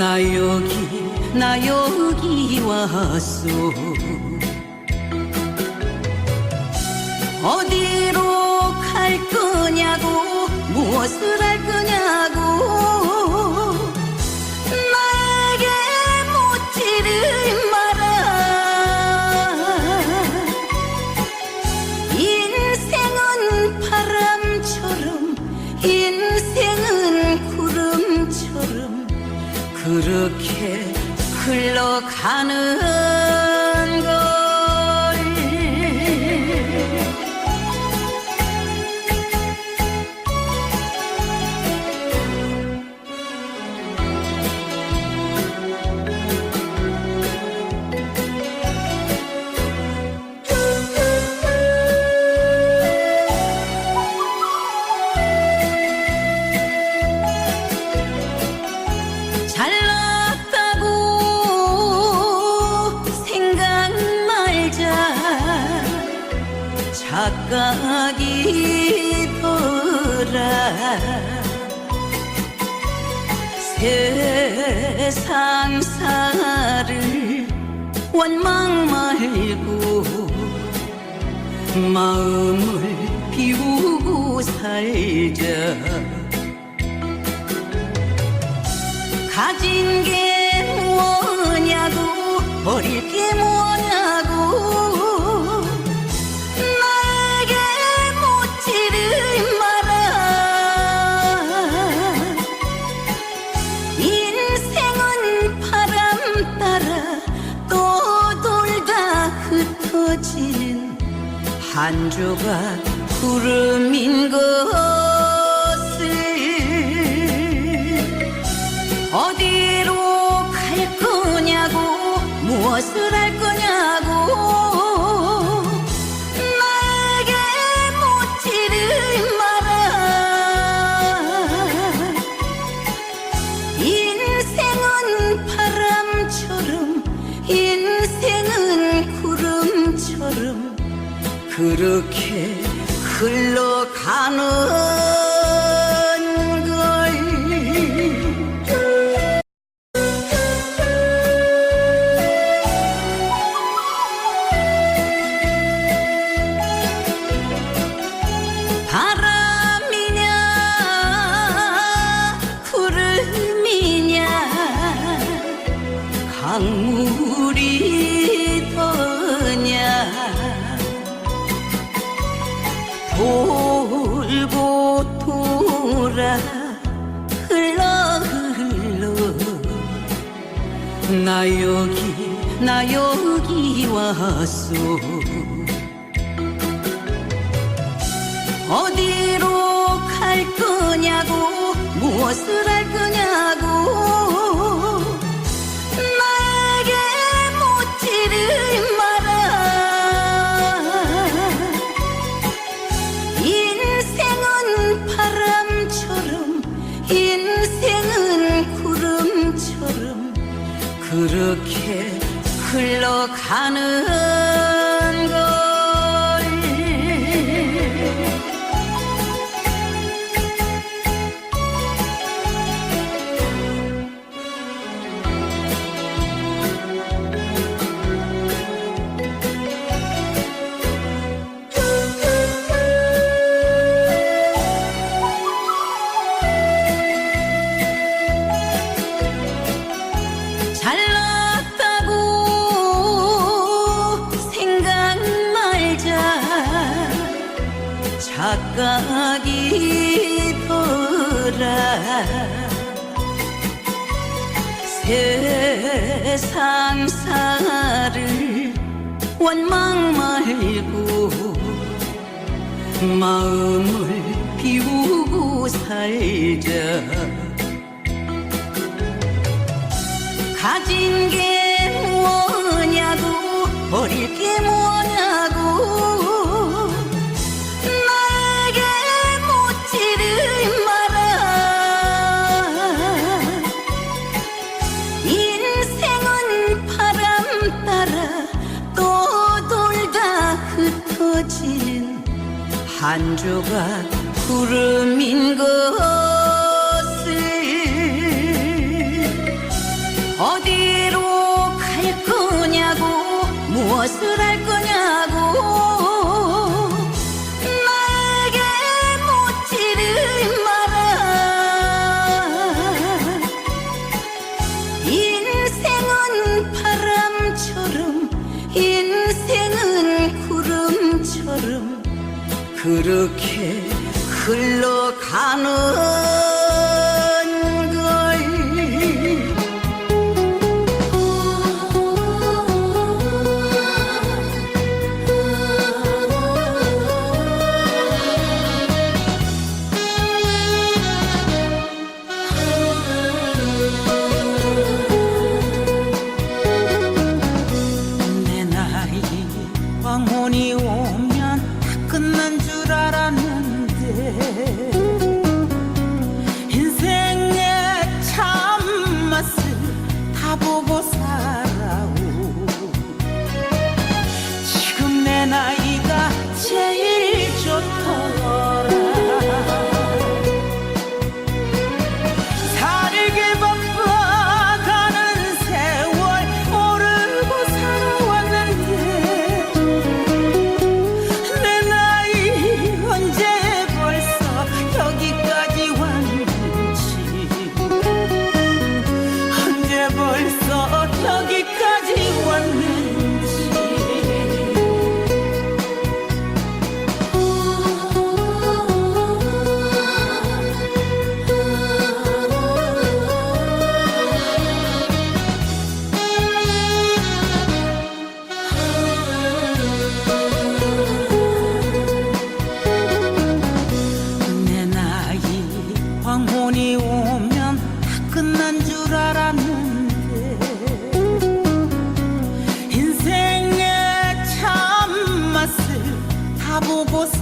나 여기 나 여기 왔어 어디로 갈 거냐고 무엇을 흘 착각이더라 세상 살을 원망 말고 마음을 비우고 살자. 가진 게 뭐냐고 버릴 게 뭐냐고 한 조각 구름인 것 그렇게 흘러가는 나 여기 나 여기 왔어 어디로 갈 거냐고 무엇을 할 거냐고 흘러가는 착각이더라 세상 살을 원망 말고 마음을 비우고 살자. 가진 게 만조가 구름인 것 그렇게 흘러가는 눈이 오면 다 끝난 줄 알았는데 인생의 참맛을 다 보고서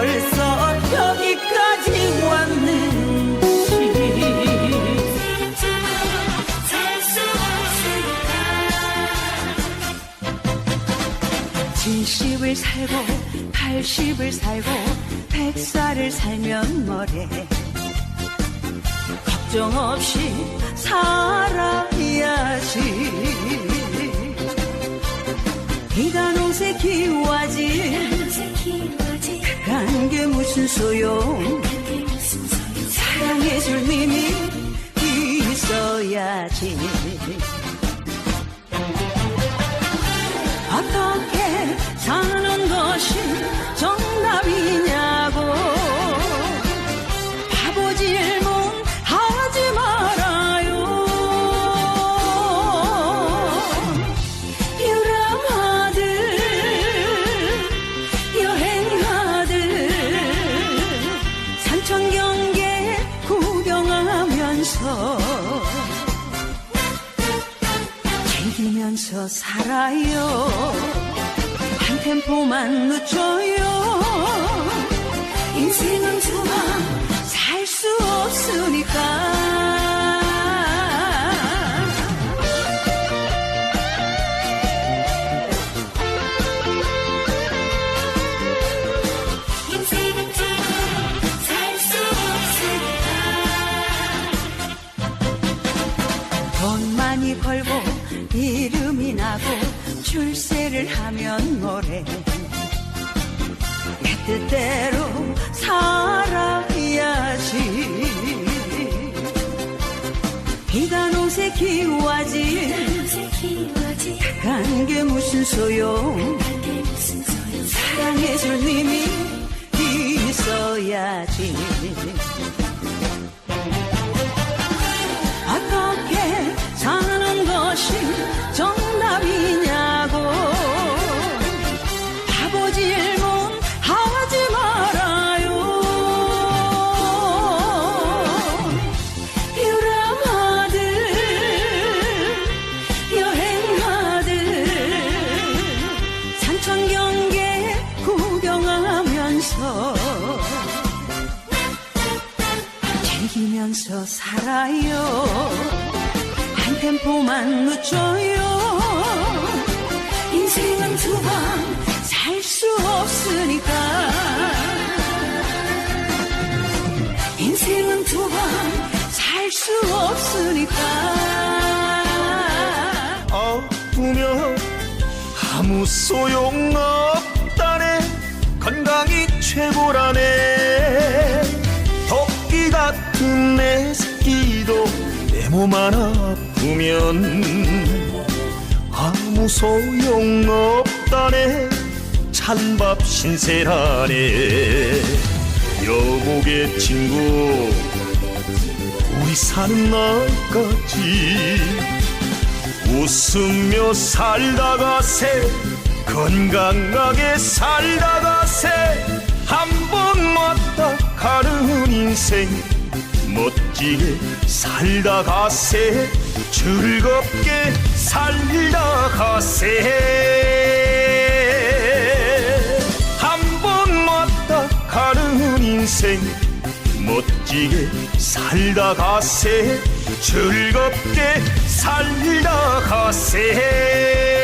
벌써 여기까지 왔는지 칠십을 살고 팔십을 살고 백살을 살면 뭐래? 걱정 없이 살아야지. 비가 녹색 기와지 게 무슨 소용? 사랑해줄 님이 있어야지. 템포만 늦춰요. 인생은 좋아. 살 수 없으니까. 노래를 하면 노래? 내 뜻대로 살아야지. 비가 노새 키워지. 약한 게 무슨 소용? 사랑해줄 님이 있어야지. 템포만 늦춰요. 인생은 두 번 살 수 없으니까. 인생은 두 번 살 수 없으니까. 아프면 아무 소용없다네. 건강이 최고라네. 토끼 같은 내 새끼도 내 몸만 아프면 아무 소용없다네. 찬밥 신세라네. 여보게 친구 우리 사는 날까지 웃으며 살다가세 건강하게 살다가세 한번 왔다 가는 인생 멋지게 살다 가세. 즐겁게 살다 가세. 한 번 왔다 가는 인생. 멋지게 살다 가세. 즐겁게 살다 가세